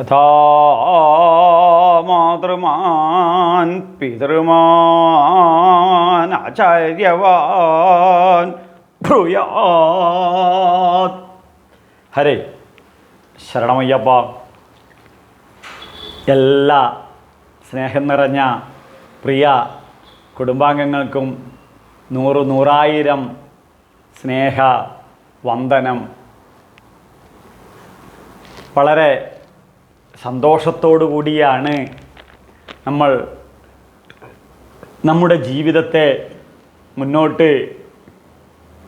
യഥാ മാതൃമാൻ പിതൃമാൻ ആചാര്യവാൻ ഹരേ ശരണമയ്യപ്പ. എല്ലാ സ്നേഹം നിറഞ്ഞ പ്രിയ കുടുംബാംഗങ്ങൾക്കും നൂറ് നൂറായിരം സ്നേഹ വന്ദനം. വളരെ സന്തോഷത്തോടു കൂടിയാണ് നമ്മൾ നമ്മുടെ ജീവിതത്തെ മുന്നോട്ട്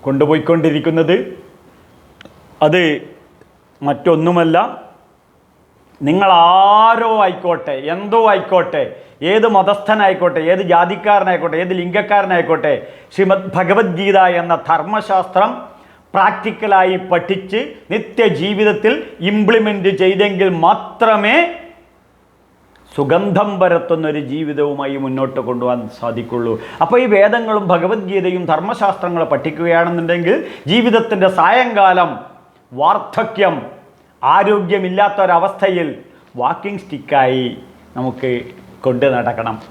കൊണ്ടുപോയിക്കൊണ്ടിരിക്കുന്നത്. അത് മറ്റൊന്നുമല്ല നിങ്ങൾ ആരോ ആയിക്കോട്ടെ എന്തോ ആയിക്കോട്ടെ ഏത് മതസ്ഥനായിക്കോട്ടെ ഏത് ജാതിക്കാരനായിക്കോട്ടെ ഏത് ലിംഗക്കാരനായിക്കോട്ടെ ശ്രീമദ് ഭഗവത്ഗീത എന്ന ധർമ്മശാസ്ത്രം പ്രാക്ടിക്കലായി പഠിച്ച് നിത്യജീവിതത്തിൽ ഇംപ്ലിമെന്റ് ചെയ്തെങ്കിൽ മാത്രമേ സുഗന്ധം പരത്തുന്ന ഒരു ജീവിതവുമായി മുന്നോട്ട് കൊണ്ടുപോകാൻ സാധിക്കുള്ളൂ. അപ്പോൾ ഈ വേദങ്ങളും ഭഗവത്ഗീതയും ധർമ്മശാസ്ത്രങ്ങളും പഠിക്കുകയാണെന്നുണ്ടെങ്കിൽ ജീവിതത്തിന്റെ സായങ്കാലം വാർദ്ധക്യം ആരോഗ്യമില്ലാത്തൊരവസ്ഥയിൽ വാക്കിംഗ് സ്റ്റിക്കായി നമുക്ക് കൊണ്ടു നടക്കണം.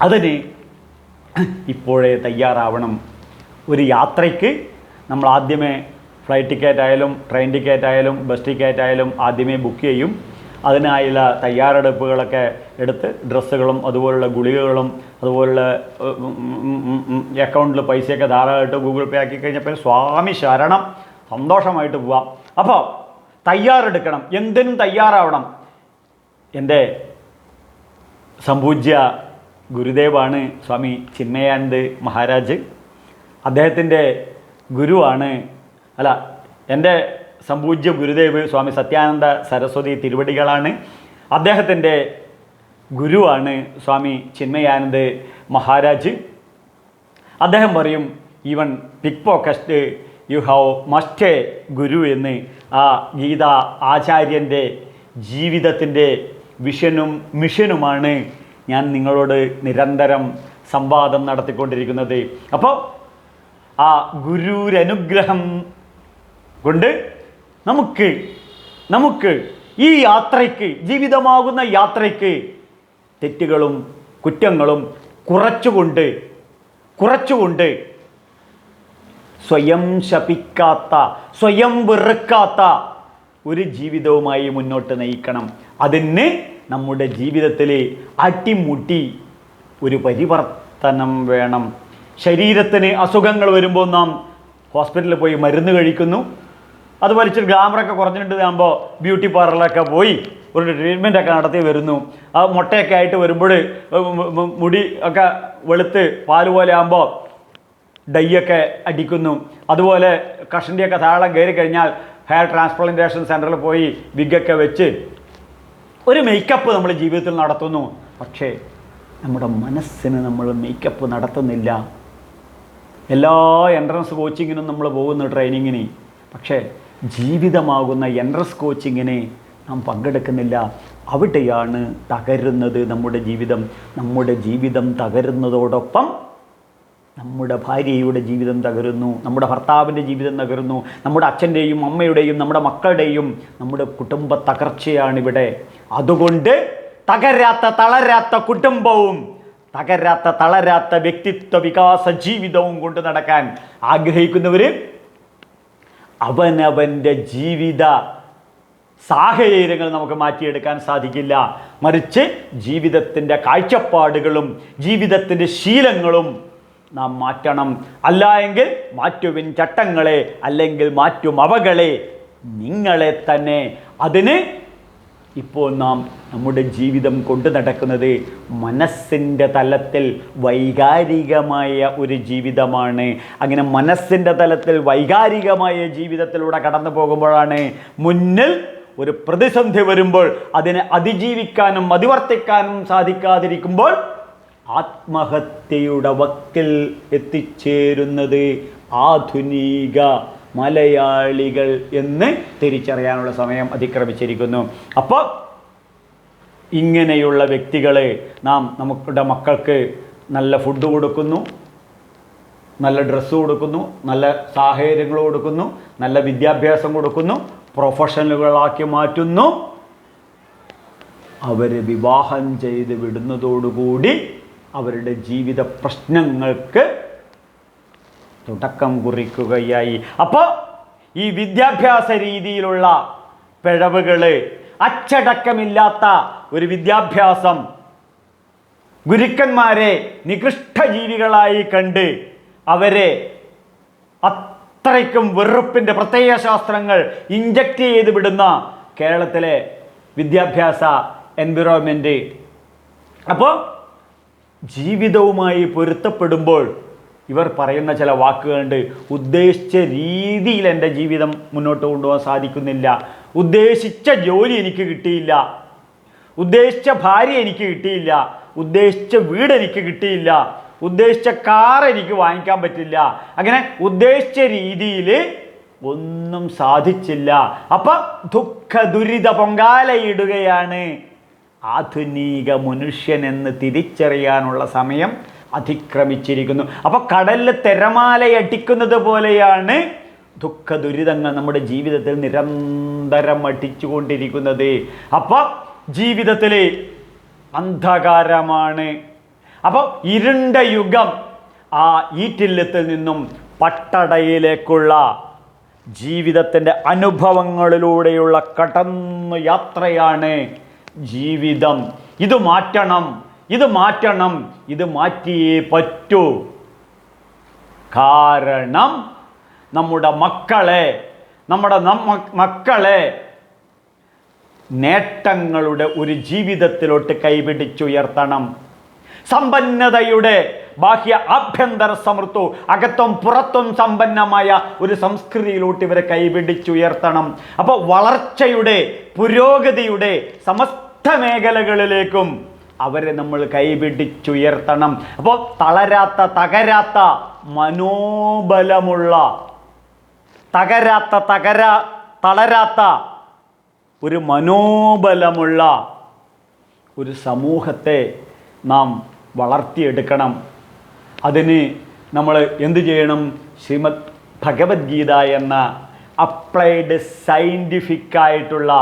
അതിന് ഇപ്പോഴേ തയ്യാറാവണം. ഒരു യാത്രയ്ക്ക് നമ്മൾ ആദ്യമേ ഫ്ലൈറ്റ് ടിക്കറ്റ് ആയാലും ട്രെയിൻ ടിക്കറ്റ് ആയാലും ബസ് ടിക്കറ്റ് ആയാലും ആദ്യമേ ബുക്ക് ചെയ്യും. അതിനായുള്ള തയ്യാറെടുപ്പുകളൊക്കെ എടുത്ത് ഡ്രസ്സുകളും അതുപോലുള്ള ഗുളികകളും അതുപോലുള്ള അക്കൗണ്ടിൽ പൈസയൊക്കെ ധാരാളമായിട്ട് ഗൂഗിൾ പേ ആക്കി കഴിഞ്ഞപ്പോൾ സ്വാമി ശരണം. സന്തോഷമായിട്ട് പോവാം. അപ്പോൾ തയ്യാറെടുക്കണം. എന്തിനും തയ്യാറാവണം. എന്റെ സംപൂജ്യ ഗുരുദേവാണ് സ്വാമി ചിന്മയാനന്ദ് മഹാരാജ്. അദ്ദേഹത്തിന്റെ ഗുരുവാണ്. അല്ല എന്റെ സംപൂജ്യ ഗുരുദേവ് സ്വാമി സത്യാനന്ദ സരസ്വതി തിരുവടികളാണ്. അദ്ദേഹത്തിന്റെ ഗുരുവാണ് സ്വാമി ചിന്മയാനന്ദ് മഹാരാജ്. അദ്ദേഹം പറയും even pick pocket you have must a guru എന്ന് ആ ഗീത ആചാര്യന്റെ ജീവിതത്തിന്റെ വിഷനും മിഷനുമാണ് ഞാൻ നിങ്ങളോട് നിരന്തരം സംവാദം നടത്തിക്കൊണ്ടിരിക്കുന്നത്. അപ്പോൾ ആ ഗുരുരനുഗ്രഹം കൊണ്ട് നമുക്ക് നമുക്ക് ഈ യാത്രയ്ക്ക് ജീവിതമാകുന്ന യാത്രയ്ക്ക് തെറ്റുകളും കുറ്റങ്ങളും കുറച്ചുകൊണ്ട് കുറച്ചുകൊണ്ട് സ്വയം ശപിക്കാത്ത സ്വയം വെറുക്കാത്ത ഒരു ജീവിതവുമായി മുന്നോട്ട് നയിക്കണം. അതിന് നമ്മുടെ ജീവിതത്തിൽ അട്ടിമുട്ടി ഒരു പരിവർത്തനം വേണം. ശരീരത്തിന് അസുഖങ്ങൾ വരുമ്പോൾ നാം ഹോസ്പിറ്റലിൽ പോയി മരുന്ന് കഴിക്കുന്നു. അതുപോലെ ഇച്ചിരി ഗ്ലാമറൊക്കെ കുറഞ്ഞിട്ടാകുമ്പോൾ ബ്യൂട്ടി പാർലറിലൊക്കെ പോയി ഒരു ട്രീറ്റ്മെന്റ് ഒക്കെ നടത്തി വരുന്നു. ആ മുട്ടയൊക്കെ ആയിട്ട് വരുമ്പോൾ മുടി ഒക്കെ വെളുത്ത് പാൽ പോലെ ആകുമ്പോൾ ഡൈയൊക്കെ അടിക്കുന്നു. അതുപോലെ കഷണ്ടിയൊക്കെ താഴെ കയറി കഴിഞ്ഞാൽ ഹെയർ ട്രാൻസ്പ്ലാന്റേഷൻ സെന്ററിൽ പോയി വിഗൊക്കെ വെച്ച് ഒരു മേക്കപ്പ് നമ്മൾ ജീവിതത്തിൽ നടത്തുന്നു. പക്ഷേ നമ്മുടെ മനസ്സിന് നമ്മൾ മേക്കപ്പ് നടത്തുന്നില്ല. എല്ലാ എൻട്രൻസ് കോച്ചിങ്ങിനും നമ്മൾ പോകുന്ന ട്രെയിനിങ്ങിന് പക്ഷേ ജീവിതമാകുന്ന എൻട്രൻസ് കോച്ചിങ്ങിന് നാം പങ്കെടുക്കുന്നില്ല. അവിടെയാണ് തകരുന്നത് നമ്മുടെ ജീവിതം. നമ്മുടെ ജീവിതം തകരുന്നതോടൊപ്പം നമ്മുടെ ഭാര്യയുടെ ജീവിതം തകരുന്നു. നമ്മുടെ ഭർത്താവിന്റെ ജീവിതം തകരുന്നു. നമ്മുടെ അച്ഛന്റെയും അമ്മയുടെയും നമ്മുടെ മക്കളുടെയും നമ്മുടെ കുടുംബ തകർച്ചയാണിവിടെ അതുകൊണ്ട് തകരാത്ത തളരാത്ത കുടുംബവും തകരാത്ത തളരാത്ത വ്യക്തിത്വ വികാസ ജീവിതവും കൊണ്ട് നടക്കാൻ ആഗ്രഹിക്കുന്നവർ അവനവന്റെ ജീവിത സാഹചര്യങ്ങൾ നമുക്ക് മാറ്റിയെടുക്കാൻ സാധിക്കില്ല. മറിച്ച് ജീവിതത്തിന്റെ കാഴ്ചപ്പാടുകളും ജീവിതത്തിന്റെ ശീലങ്ങളും നാം മാറ്റണം. അല്ല എങ്കിൽ മാറ്റുവിൻ ചട്ടങ്ങളെ അല്ലെങ്കിൽ മാറ്റും അവകളെ നിങ്ങളെ തന്നെ. അതിന് ഇപ്പോൾ നാം നമ്മുടെ ജീവിതം കൊണ്ടു നടക്കുന്നത് മനസ്സിന്റെ തലത്തിൽ വൈകാരികമായ ഒരു ജീവിതമാണ്. അങ്ങനെ മനസ്സിന്റെ തലത്തിൽ വൈകാരികമായ ജീവിതത്തിലൂടെ കടന്നു പോകുമ്പോഴാണ് മുന്നിൽ ഒരു പ്രതിസന്ധി വരുമ്പോൾ അതിനെ അതിജീവിക്കാനും അതിവർത്തിക്കാനും സാധിക്കാതിരിക്കുമ്പോൾ ആത്മഹത്യയുടെ വക്കിൽ എത്തിച്ചേരുന്നത് ആധുനിക മലയാളികൾ എന്ന് തിരിച്ചറിയാനുള്ള സമയം അതിക്രമിച്ചിരിക്കുന്നു. അപ്പോൾ ഇങ്ങനെയുള്ള വ്യക്തികളെ നാം നമ്മുടെ മക്കൾക്ക് നല്ല ഫുഡ് കൊടുക്കുന്നു നല്ല ഡ്രസ്സ് കൊടുക്കുന്നു നല്ല സാഹചര്യങ്ങൾ കൊടുക്കുന്നു നല്ല വിദ്യാഭ്യാസം കൊടുക്കുന്നു പ്രൊഫഷണലുകളാക്കി മാറ്റുന്നു. അവരെ വിവാഹം ചെയ്ത് വിടുന്നതോടുകൂടി അവരുടെ ജീവിത പ്രശ്നങ്ങൾക്ക് തുടക്കം കുറിക്കുകയായി. അപ്പോൾ ഈ വിദ്യാഭ്യാസ രീതിയിലുള്ള പിഴവുകൾ അച്ചടക്കമില്ലാത്ത ഒരു വിദ്യാഭ്യാസം ഗുരുക്കന്മാരെ നികൃഷ്ട ജീവികളായി കണ്ട് അവരെ അത്രയ്ക്കും വെറുപ്പിന്റെ പ്രത്യേക ശാസ്ത്രങ്ങൾ ഇഞ്ചക്ട് ചെയ്ത് വിടുന്ന കേരളത്തിലെ വിദ്യാഭ്യാസ എൻവിറോൺമെന്റ് അപ്പോൾ ജീവിതവുമായി പൊരുത്തപ്പെടുമ്പോൾ ഇവർ പറയുന്ന ചില വാക്കുകളുണ്ട്. ഉദ്ദേശിച്ച രീതിയിൽ എന്റെ ജീവിതം മുന്നോട്ട് കൊണ്ടുപോകാൻ സാധിക്കുന്നില്ല. ഉദ്ദേശിച്ച ജോലി എനിക്ക് കിട്ടിയില്ല. ഉദ്ദേശിച്ച ഭാര്യ എനിക്ക് കിട്ടിയില്ല. ഉദ്ദേശിച്ച വീട് എനിക്ക് കിട്ടിയില്ല. ഉദ്ദേശിച്ച കാർ എനിക്ക് വാങ്ങിക്കാൻ പറ്റില്ല. അങ്ങനെ ഉദ്ദേശിച്ച രീതിയിൽ ഒന്നും സാധിച്ചില്ല. അപ്പൊ ദുഃഖ ദുരിത പൊങ്കാലയിടുകയാണ് ആധുനിക മനുഷ്യൻ എന്ന് തിരിച്ചറിയാനുള്ള സമയം അതിക്രമിച്ചിരിക്കുന്നു. അപ്പോൾ കടലിൽ തിരമാലയടിക്കുന്നത് പോലെയാണ് ദുഃഖ ദുരിതങ്ങൾ നമ്മുടെ ജീവിതത്തിൽ നിരന്തരം അടിച്ചുകൊണ്ടിരിക്കുന്നത്. അപ്പോൾ ജീവിതത്തിൽ അന്ധകാരമാണ്. അപ്പോൾ ഇരുണ്ട യുഗം ആ ഈറ്റില്ലത്തിൽ നിന്നും പട്ടടയിലേക്കുള്ള ജീവിതത്തിന്റെ അനുഭവങ്ങളിലൂടെയുള്ള കടന്നു യാത്രയാണ് ജീവിതം. ഇത് മാറ്റണം. ഇത് മാറ്റണം ഇത് മാറ്റിയേ പറ്റൂ. കാരണം നമ്മുടെ മക്കളെ നമ്മുടെ നമ്മ മക്കളെ നേട്ടങ്ങളുടെ ഒരു ജീവിതത്തിലോട്ട് കൈപിടിച്ചുയർത്തണം. സമ്പന്നതയുടെ ബാഹ്യ ആഭ്യന്തര സമൃദ്ധവും അകത്തും പുറത്തും സമ്പന്നമായ ഒരു സംസ്കൃതിയിലോട്ട് ഇവരെ കൈപിടിച്ചുയർത്തണം. അപ്പോൾ വളർച്ചയുടെ പുരോഗതിയുടെ സമസ്ത മേഖലകളിലേക്കും അവരെ നമ്മൾ കൈപിടിച്ചുയർത്തണം. അപ്പോൾ തളരാത്ത തകരാത്ത മനോബലമുള്ള തകരാത്ത തകര തളരാത്ത ഒരു മനോബലമുള്ള ഒരു സമൂഹത്തെ നാം വളർത്തിയെടുക്കണം. അതിന് നമ്മൾ എന്തു ചെയ്യണം? ശ്രീമദ് ഭഗവത്ഗീത എന്ന അപ്ലൈഡ് സയന്റിഫിക്കായിട്ടുള്ള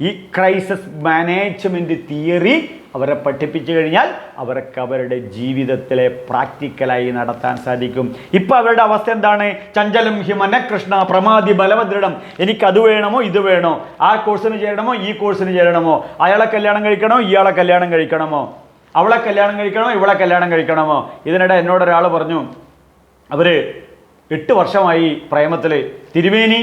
ഈ ക്രൈസിസ് മാനേജ്മെന്റ് തിയറി അവരെ പഠിപ്പിച്ചു കഴിഞ്ഞാൽ അവർക്ക് അവരുടെ ജീവിതത്തിലെ പ്രാക്ടിക്കലായി നടത്താൻ സാധിക്കും. ഇപ്പോൾ അവരുടെ അവസ്ഥ എന്താണ്? ചഞ്ചലം ഹിമന കൃഷ്ണ പ്രമാതി എനിക്ക് അത് വേണമോ ഇത് വേണോ? ആ കോഴ്സിന് ചേരണമോ ഈ കോഴ്സിന് ചേരണമോ? അയാളെ കല്യാണം കഴിക്കണോ ഇയാളെ കല്യാണം കഴിക്കണമോ? അവളെ കല്യാണം കഴിക്കണോ ഇവളെ കല്യാണം കഴിക്കണമോ? ഇതിനിടെ എന്നോട് ഒരാൾ പറഞ്ഞു അവർ എട്ട് വർഷമായി പ്രേമത്തിൽ തിരുവേനി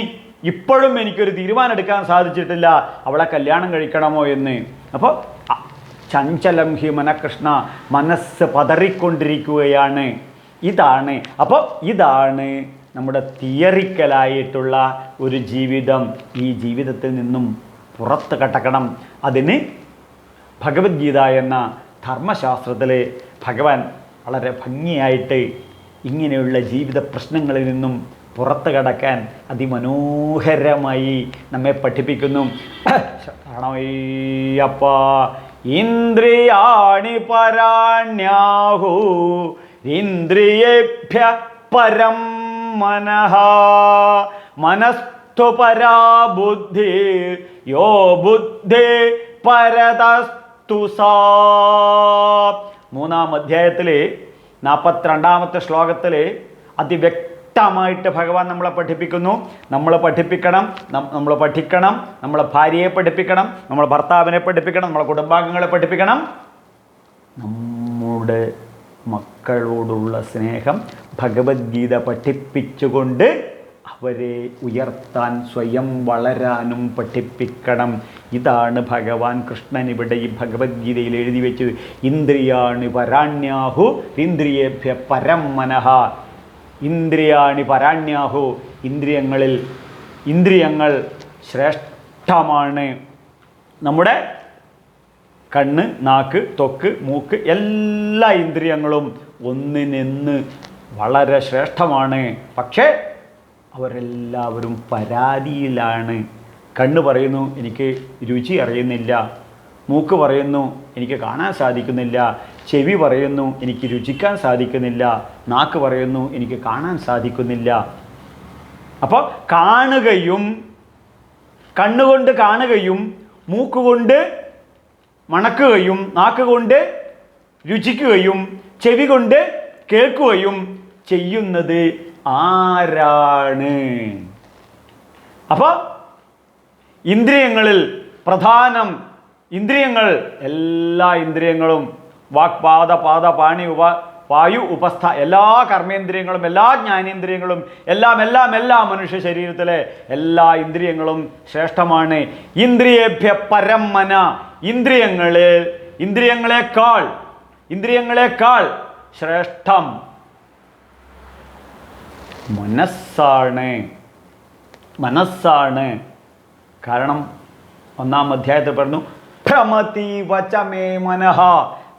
ഇപ്പോഴും എനിക്കൊരു തീരുമാനം എടുക്കാൻ സാധിച്ചിട്ടില്ല. അവളെ കല്യാണം കഴിക്കണമോ എന്ന്. അപ്പോൾ ചഞ്ചലം ഹി മനകൃഷ്ണ മനസ്സ് പതറിക്കൊണ്ടിരിക്കുകയാണ്. ഇതാണ്. അപ്പോൾ ഇതാണ് നമ്മുടെ തിയറിക്കലായിട്ടുള്ള ഒരു ജീവിതം. ഈ ജീവിതത്തിൽ നിന്നും പുറത്ത് കടക്കണം. അതിന് ഭഗവത്ഗീത എന്ന ധർമ്മശാസ്ത്രത്തിൽ ഭഗവാൻ വളരെ ഭംഗിയായിട്ട് ഇങ്ങനെയുള്ള ജീവിത പ്രശ്നങ്ങളിൽ നിന്നും പുറത്ത് കടക്കാൻ അതിമനോഹരമായി നമ്മെ പഠിപ്പിക്കുന്നു. ശരണമയ്യപ്പ ഇന്ദ്രിയാണി പരാണ്യാഹു. ഇന്ദ്രിയേഭ്യ പരം മനഃ. മനസ്തു പരാ ബുദ്ധി. യോ ബുദ്ധി പരതസ്തു സാ. മൂന്നാം അധ്യായത്തിലെ നാൽപ്പത്തിരണ്ടാമത്തെ ശ്ലോകത്തിൽ അതിവ്യക്തമായിട്ട് ഭഗവാൻ നമ്മളെ പഠിപ്പിക്കുന്നു. നമ്മൾ പഠിപ്പിക്കണം നമ്മൾ പഠിക്കണം നമ്മളെ ഭാര്യയെ പഠിപ്പിക്കണം നമ്മളെ ഭർത്താവിനെ പഠിപ്പിക്കണം നമ്മളെ കുടുംബാംഗങ്ങളെ പഠിപ്പിക്കണം. നമ്മുടെ മക്കളോടുള്ള സ്നേഹം ഭഗവത്ഗീത പഠിപ്പിച്ചുകൊണ്ട് അവരെ ഉയർത്താൻ സ്വയം വളരാനും പഠിപ്പിക്കണം. ഇതാണ് ഭഗവാൻ കൃഷ്ണൻ ഇവിടെ ഈ ഭഗവത്ഗീതയിൽ എഴുതി വെച്ചത്. ഇന്ദ്രിയാണ് പരാണ്യാഹു ഇന്ദ്രിയേഭ്യ പരം മനഃ. ഇന്ദ്രിയാണി പരാണ്യാഹു. ഇന്ദ്രിയങ്ങളിൽ ഇന്ദ്രിയങ്ങൾ ശ്രേഷ്ഠമാണ്. നമ്മുടെ കണ്ണ് നാക്ക് തൊക്ക് മൂക്ക് എല്ലാ ഇന്ദ്രിയങ്ങളും ഒന്നിനെന്ന് വളരെ ശ്രേഷ്ഠമാണ്. പക്ഷേ അവരെല്ലാവരും പരാതിയിലാണ്. കണ്ണ് പറയുന്നു എനിക്ക് രുചി അറിയുന്നില്ല. മൂക്ക് പറയുന്നു എനിക്ക് കാണാൻ സാധിക്കുന്നില്ല. ചെവി പറയുന്നു എനിക്ക് രുചിക്കാൻ സാധിക്കുന്നില്ല. നാക്ക് പറയുന്നു എനിക്ക് കാണാൻ സാധിക്കുന്നില്ല. അപ്പോൾ കാണുകയും കണ്ണുകൊണ്ട് കാണുകയും മൂക്കുകൊണ്ട് മണക്കുകയും നാക്കുകൊണ്ട് രുചിക്കുകയും ചെവി കൊണ്ട് കേൾക്കുകയും ചെയ്യുന്നത് ആരാണ്? അപ്പോൾ ഇന്ദ്രിയങ്ങളിൽ പ്രധാനം ഇന്ദ്രിയങ്ങൾ എല്ലാ ഇന്ദ്രിയങ്ങളും വാക് പാദ പാണി ഉപ വായു ഉപസ്ഥ എല്ലാ കർമ്മേന്ദ്രിയങ്ങളും എല്ലാ ജ്ഞാനേന്ദ്രിയങ്ങളും എല്ലാം എല്ലാം എല്ലാ മനുഷ്യ ശരീരത്തിലെ എല്ലാ ഇന്ദ്രിയങ്ങളും ശ്രേഷ്ഠമാണ്. ഇന്ദ്രിയേഭ്യ പരമന ഇന്ദ്രിയങ്ങളിൽ ഇന്ദ്രിയങ്ങളെക്കാൾ ഇന്ദ്രിയങ്ങളെക്കാൾ ശ്രേഷ്ഠം. മനസ്സാണ് മനസ്സാണ്. കാരണം ഒന്നാം അധ്യായത്തിൽ പറഞ്ഞു ഭ്രമതി വചമേ മനഹ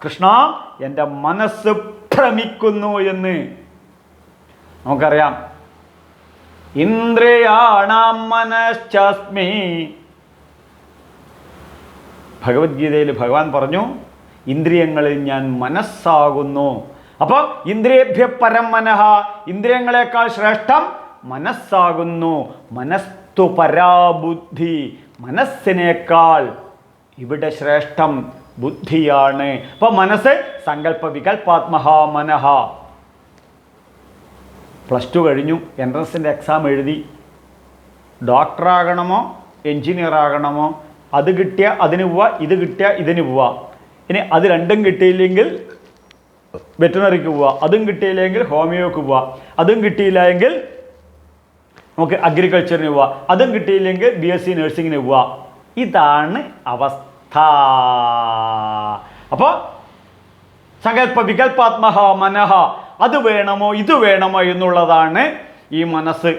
കൃഷ്ണ എന്റെ മനസ്സ് ഭ്രമിക്കുന്നു എന്ന്. നമുക്കറിയാം. ഇന്ദ്രിയാണാം മനശ്ചസ്മി. ഭഗവത്ഗീതയിൽ ഭഗവാൻ പറഞ്ഞു ഇന്ദ്രിയങ്ങളിൽ ഞാൻ മനസ്സാകുന്നു. അപ്പോൾ ഇന്ദ്രിയഭ്യ പരം മനഃ. ഇന്ദ്രിയങ്ങളെക്കാൾ ശ്രേഷ്ഠം മനസ്സാകുന്നു. മനസ്തു പരാബുദ്ധി. മനസ്സിനേക്കാൾ ഇവിടെ ശ്രേഷ്ഠം ബുദ്ധിയാണ്. അപ്പോൾ മനസ്സ് സങ്കല്പ വികൽപാത്മഹ മനഹ പ്ലസ് ടു കഴിഞ്ഞു എൻട്രൻസിന്റെ എക്സാം എഴുതി. ഡോക്ടറാകണമോ എൻജിനീയർ ആകണമോ അത് കിട്ടിയ അതിന് പോവാ ഇത് കിട്ടിയ ഇതിന് പോവാ. ഇനി അത് രണ്ടും കിട്ടിയില്ലെങ്കിൽ വെറ്റിനറിക്ക് പോവാ അതും കിട്ടിയില്ലെങ്കിൽ ഹോമിയോക്ക് പോവാ അതും കിട്ടിയില്ല എങ്കിൽ നമുക്ക് അഗ്രികൾച്ചറിന് പോവാ അതും കിട്ടിയില്ലെങ്കിൽ ബി എസ് സി നഴ്സിങ്ങിന് പോവാ. ഇതാണ് അവസ്ഥ. അപ്പോൾ സങ്കല്പ വികൽപാത്മഹ മനഃ അത് വേണമോ ഇത് വേണമോ എന്നുള്ളതാണ് ഈ മനസ്സ്.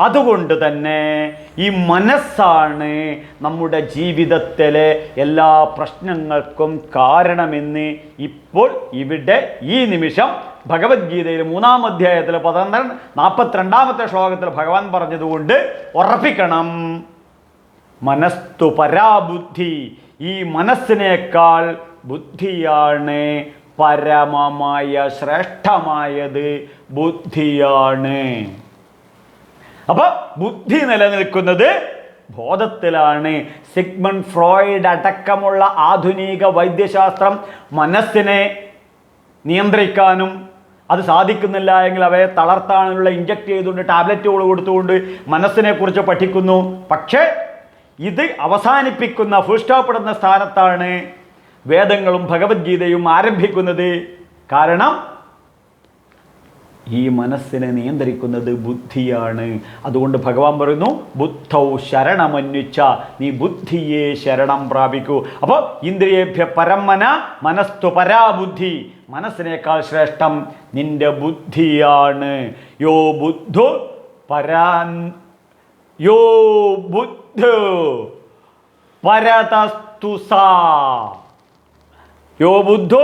അതുകൊണ്ട് തന്നെ ഈ മനസ്സാണ് നമ്മുടെ ജീവിതത്തിലെ എല്ലാ പ്രശ്നങ്ങൾക്കും കാരണമെന്ന് ഇപ്പോൾ ഇവിടെ ഈ നിമിഷം ഭഗവത്ഗീതയിൽ മൂന്നാം അധ്യായത്തിൽ പന്ത്രണ്ട് നാൽപ്പത്തിരണ്ടാമത്തെ ശ്ലോകത്തിൽ ഭഗവാൻ പറഞ്ഞതുകൊണ്ട് ഉറപ്പിക്കണം. മനസ്തു പരാബുദ്ധി. ഈ മനസ്സിനേക്കാൾ ബുദ്ധിയാണ് പരമമായ ശ്രേഷ്ഠമായത് ബുദ്ധിയാണ്. അപ്പൊ ബുദ്ധി നിലനിൽക്കുന്നത് ബോധത്തിലാണ്. സിഗ്മൺ ഫ്രോയിഡ് അടക്കമുള്ള ആധുനിക വൈദ്യശാസ്ത്രം മനസ്സിനെ നിയന്ത്രിക്കാനും അത് സാധിക്കുന്നില്ല എങ്കിൽ അവയെ തളർത്താനുള്ള ഇഞ്ചക്ട് ചെയ്തുകൊണ്ട് ടാബ്ലറ്റുകൾ കൊടുത്തുകൊണ്ട് മനസ്സിനെ കുറിച്ച് പഠിക്കുന്നു. പക്ഷേ ഇത് അവസാനിപ്പിക്കുന്ന ഫുൾ സ്റ്റോപ്പ് ഇടുന്ന സ്ഥാനത്താണ് വേദങ്ങളും ഭഗവത്ഗീതയും ആരംഭിക്കുന്നത്. കാരണം ഈ മനസ്സിനെ നിയന്ത്രിക്കുന്നത് ബുദ്ധിയാണ്. അതുകൊണ്ട് ഭഗവാൻ പറയുന്നു ബുദ്ധൗ ശരണമന്വിച്ച നീ ബുദ്ധിയെ ശരണം പ്രാപിക്കൂ. അപ്പോൾ ഇന്ദ്രിയേഭ്യ പരമന മനസ്തു പരാബുദ്ധി മനസ്സിനേക്കാൾ ശ്രേഷ്ഠം നിന്റെ ബുദ്ധിയാണ്. യോ ബുദ്ധു പരാ യോ ബുദ്ധു യോ ബുദ്ധു?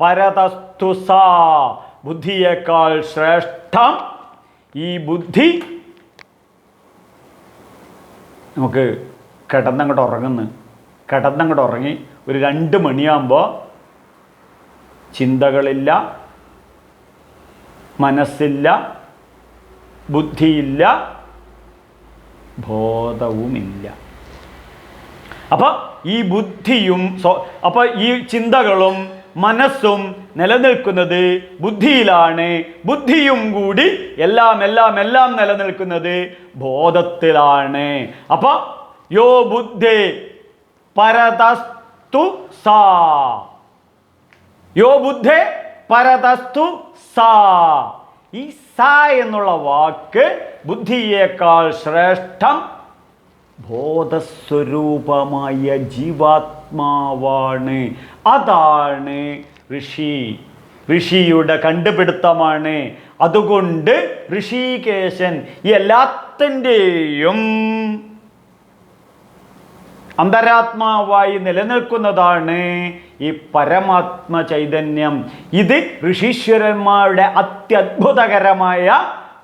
പരതസ്തുസ ബുദ്ധിയേക്കാൾ ശ്രേഷ്ഠം ഈ ബുദ്ധി. നമുക്ക് കിടന്നങ്ങോട്ട് ഉറങ്ങുന്ന. കിടന്നങ്ങോട്ട് ഉറങ്ങി ഒരു രണ്ട് മണിയാകുമ്പോൾ ചിന്തകളില്ല മനസ്സില്ല ബുദ്ധിയില്ല ബോധവുമില്ല. അപ്പോൾ ഈ ബുദ്ധിയും അപ്പോൾ അപ്പൊ ഈ ചിന്തകളും മനസ്സും നിലനിൽക്കുന്നത് ബുദ്ധിയിലാണ്. ബുദ്ധിയും കൂടി എല്ലാം എല്ലാം എല്ലാം നിലനിൽക്കുന്നത് ബോധത്തിലാണ്. അപ്പോൾ യോ ബുദ്ധേ പരതസ്തു സാ. യോ ബുദ്ധേ പരതസ്തു സാ. ഈ എന്നുള്ള വാക്ക് ബുദ്ധിയേക്കാൾ ശ്രേഷ്ഠം ബോധസ്വരൂപമായ ജീവാത്മാവാണ്. അതാണ് ഋഷി. ഋഷിയുടെ കണ്ടുപിടുത്തമാണ്. അതുകൊണ്ട് ഋഷികേശൻ എല്ലാത്തിന്റെയും അന്തരാത്മാവായി നിലനിൽക്കുന്നതാണ് ഈ പരമാത്മ ചൈതന്യം. ഇത് ഋഷീശ്വരന്മാരുടെ അത്യത്ഭുതകരമായ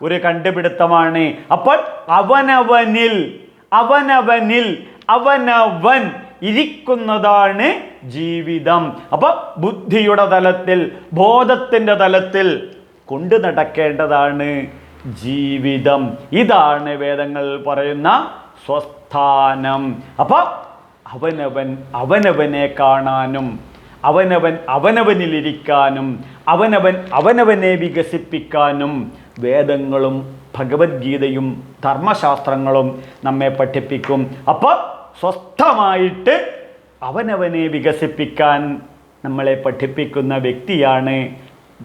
ഒരു കണ്ടുപിടുത്തമാണ്. അപ്പോൾ അവനവനിൽ അവനവനിൽ അവനവൻ ഇരിക്കുന്നതാണ് ജീവിതം. അപ്പോൾ ബുദ്ധിയുടെ തലത്തിൽ ബോധത്തിന്റെ തലത്തിൽ കൊണ്ടു നടക്കേണ്ടതാണ് ജീവിതം. ഇതാണ് വേദങ്ങൾ പറയുന്ന സ്വസ്ഥാനം. അപ്പൊ അവനവൻ അവനവനെ കാണാനും അവനവൻ അവനവനിലിരിക്കാനും അവനവൻ അവനവനെ വികസിപ്പിക്കാനും വേദങ്ങളും ഭഗവത്ഗീതയും ധർമ്മശാസ്ത്രങ്ങളും നമ്മെ പഠിപ്പിക്കും. അപ്പോൾ സ്വസ്ഥമായിട്ട് അവനവനെ വികസിപ്പിക്കാൻ നമ്മളെ പഠിപ്പിക്കുന്ന വ്യക്തിയാണ്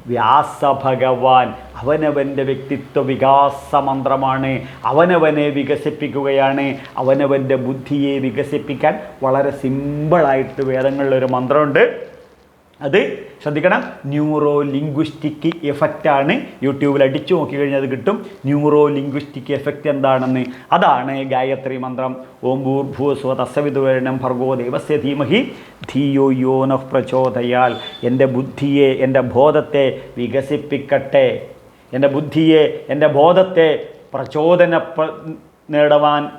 വ്യാസഭഗവാൻ അവനവന്റെ വ്യക്തിത്വ വികാസ മന്ത്രമാണ്. അവനവനെ വികസിപ്പിക്കുകയാണ്. അവനവന്റെ ബുദ്ധിയെ വികസിപ്പിക്കാൻ വളരെ സിമ്പിളായിട്ട് വേദങ്ങളിലൊരു മന്ത്രമുണ്ട്. അത് ശ്രദ്ധിക്കണം. ന്യൂറോ ലിംഗ്വിസ്റ്റിക് എഫക്റ്റാണ് യൂട്യൂബിൽ അടിച്ചു നോക്കി കഴിഞ്ഞാൽ അത് കിട്ടും. ന്യൂറോ ലിംഗ്വിസ്റ്റിക് എഫക്റ്റ് എന്താണെന്ന്? അതാണ് ഗായത്രി മന്ത്രം. ഓം ഭൂർഭൂസ്വ തസ്സവിതുവരണം ഭർഗോ ദേവസ്യ ധീമഹി ധീയോ യോന പ്രചോദയാൽ. എന്റെ ബുദ്ധിയെ എന്റെ ബോധത്തെ വികസിപ്പിക്കട്ടെ. എന്റെ ബുദ്ധിയെ എന്റെ ബോധത്തെ പ്രചോദന പ്ര- നേടുവാൻ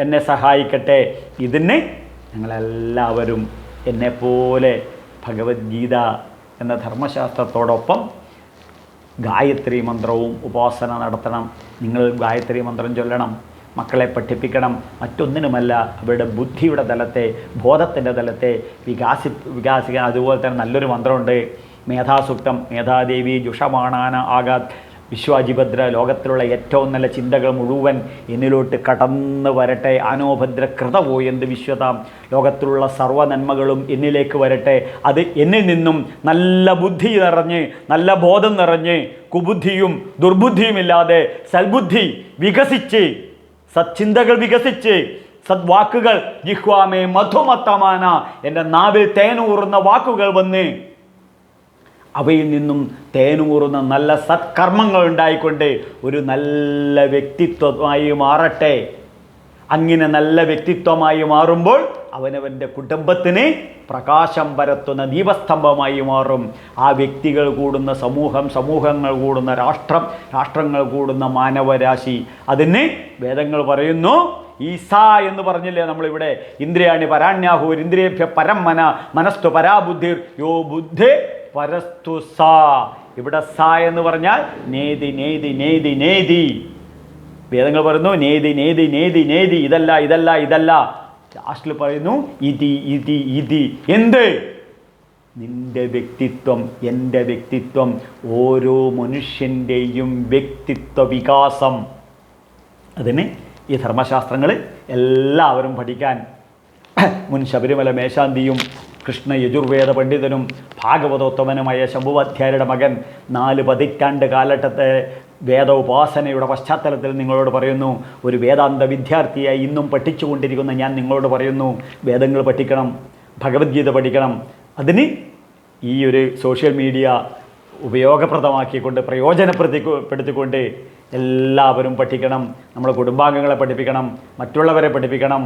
എന്നെ സഹായിക്കട്ടെ. ഇതിന് ഞങ്ങളെല്ലാവരും എന്നെപ്പോലെ ഭഗവത്ഗീത എന്ന ധർമ്മശാസ്ത്രത്തോടൊപ്പം ഗായത്രി മന്ത്രവും ഉപാസന നടത്തണം. നിങ്ങൾ ഗായത്രി മന്ത്രം ചൊല്ലണം മക്കളെ പഠിപ്പിക്കണം. മറ്റൊന്നിനുമല്ല അവരുടെ ബുദ്ധിയുടെ തലത്തെ ബോധത്തിന്റെ തലത്തെ വികാസി വികാസിക്കാൻ അതുപോലെ തന്നെ നല്ലൊരു മന്ത്രമുണ്ട്. മേധാസുക്തം മേധാദേവി ജുഷമാണാന ആകാത്. വിശ്വാജിഭദ്ര ലോകത്തിലുള്ള ഏറ്റവും നല്ല ചിന്തകൾ മുഴുവൻ എന്നിലോട്ട് കടന്നു വരട്ടെ. ആനോഭദ്ര എന്ത് വിശ്വതാം? ലോകത്തിലുള്ള സർവ നന്മകളും എന്നിലേക്ക് വരട്ടെ. അത് എന്നിൽ നിന്നും നല്ല ബുദ്ധി നിറഞ്ഞ് നല്ല ബോധം നിറഞ്ഞ് കുബുദ്ധിയും ദുർബുദ്ധിയുമില്ലാതെ സൽബുദ്ധി വികസിച്ച് സച്ചിന്തകൾ വികസിച്ച് സദ്വാക്കുകൾ ജിഹ്വാമേ മധുമത്തമാന എന്റെ നാവിൽ തേനൂറുന്ന വാക്കുകൾ വന്ന് അവയിൽ നിന്നും തേനൂറുന്ന നല്ല സത്കർമ്മങ്ങൾ ഉണ്ടായിക്കൊണ്ട് ഒരു നല്ല വ്യക്തിത്വമായി മാറട്ടെ. അങ്ങനെ നല്ല വ്യക്തിത്വമായി മാറുമ്പോൾ അവനവന്റെ കുടുംബത്തിന് പ്രകാശം പരത്തുന്ന ദീപസ്തംഭമായി മാറും. ആ വ്യക്തികൾ കൂടുന്ന സമൂഹം സമൂഹങ്ങൾ കൂടുന്ന രാഷ്ട്രം രാഷ്ട്രങ്ങൾ കൂടുന്ന മാനവരാശി. അതിന് വേദങ്ങൾ പറയുന്നു ഈസ എന്ന് പറഞ്ഞില്ലേ നമ്മളിവിടെ? ഇന്ദ്രിയാണി പരാണ്യാഹൂർ ഇന്ദ്രിയേഭ്യ പരം മന മനസ്തു പരാബുദ്ധിർ യോ ബുദ്ധി പരസ്തു സാ. ഇവിടെ സ എന്ന് പറഞ്ഞാൽ നേതി നേതി നേതി നേതി. വേദങ്ങൾ പറയുന്നു നേതി നേതി നേതി നേതി. ഇതല്ല ഇതല്ല ഇതല്ല. ലാസ്റ്റിൽ പറയുന്നു ഇതി ഇതി ഇതി. എന്ത്? നിന്റെ വ്യക്തിത്വം എന്റെ വ്യക്തിത്വം ഓരോ മനുഷ്യന്റെയും വ്യക്തിത്വ വികാസം. അതിന് ഈ ധർമ്മശാസ്ത്രങ്ങൾ എല്ലാവരും പഠിക്കാൻ. മുൻ ശബരിമല മേശാന്തിയും കൃഷ്ണ യജുർവേദ പണ്ഡിതനും ഭാഗവതോത്തമനുമായ ശംഭുവാധ്യായരുടെ മകൻ നാല് പതിറ്റാണ്ട് കാലഘട്ടത്തെ വേദ ഉപാസനയുടെ പശ്ചാത്തലത്തിൽ നിങ്ങളോട് പറയുന്നു ഒരു വേദാന്ത വിദ്യാർത്ഥിയായി ഇന്നും പഠിച്ചുകൊണ്ടിരിക്കുന്ന ഞാൻ നിങ്ങളോട് പറയുന്നു വേദങ്ങൾ പഠിക്കണം ഭഗവത്ഗീത പഠിക്കണം. അതിന് ഈ ഒരു സോഷ്യൽ മീഡിയ ഉപയോഗപ്രദമാക്കിക്കൊണ്ട് പ്രയോജനപ്പെടുത്തിക്കൊണ്ട് എല്ലാവരും പഠിക്കണം നമ്മുടെ കുടുംബാംഗങ്ങളെ പഠിപ്പിക്കണം മറ്റുള്ളവരെ പഠിപ്പിക്കണം.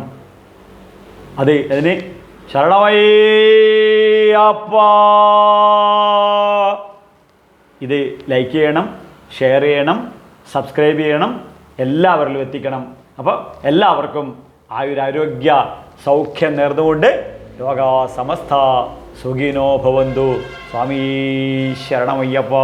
അത് അതിന് ശരണമയ്യപ്പ ഇത് ലൈക്ക് ചെയ്യണം ഷെയർ ചെയ്യണം സബ്സ്ക്രൈബ് ചെയ്യണം എല്ലാവരിലും എത്തിക്കണം. അപ്പോൾ എല്ലാവർക്കും ആയുരാരോഗ്യ സൗഖ്യം നേർന്നുകൊണ്ട് യോഗ സമസ്ത സുഖിനോ ഭവന്തു. സ്വാമീ ശരണമയ്യപ്പ.